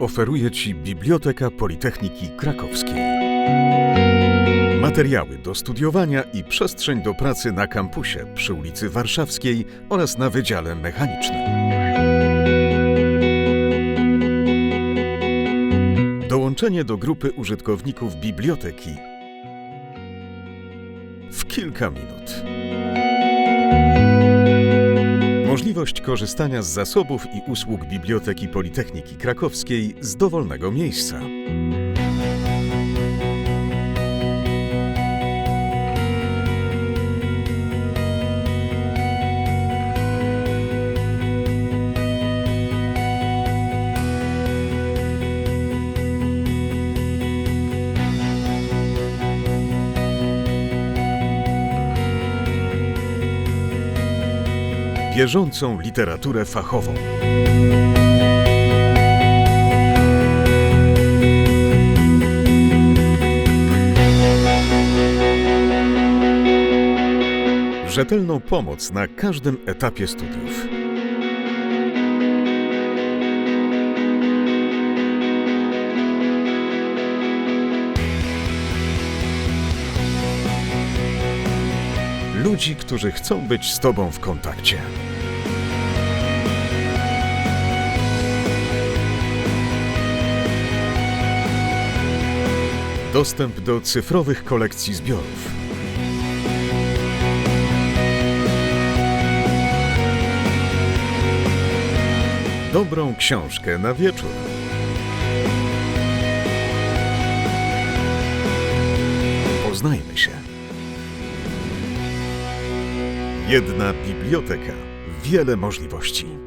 oferuje Ci Biblioteka Politechniki Krakowskiej. Materiały do studiowania i przestrzeń do pracy na kampusie przy ulicy Warszawskiej oraz na Wydziale Mechanicznym. Dołączenie do grupy użytkowników biblioteki w kilka minut. Możliwość korzystania z zasobów i usług Biblioteki Politechniki Krakowskiej z dowolnego miejsca. Bieżącą literaturę fachową. Rzetelną pomoc na każdym etapie studiów. Ludzi, którzy chcą być z Tobą w kontakcie. Dostęp do cyfrowych kolekcji zbiorów. Dobrą książkę na wieczór. Poznajmy się. Jedna biblioteka, wiele możliwości.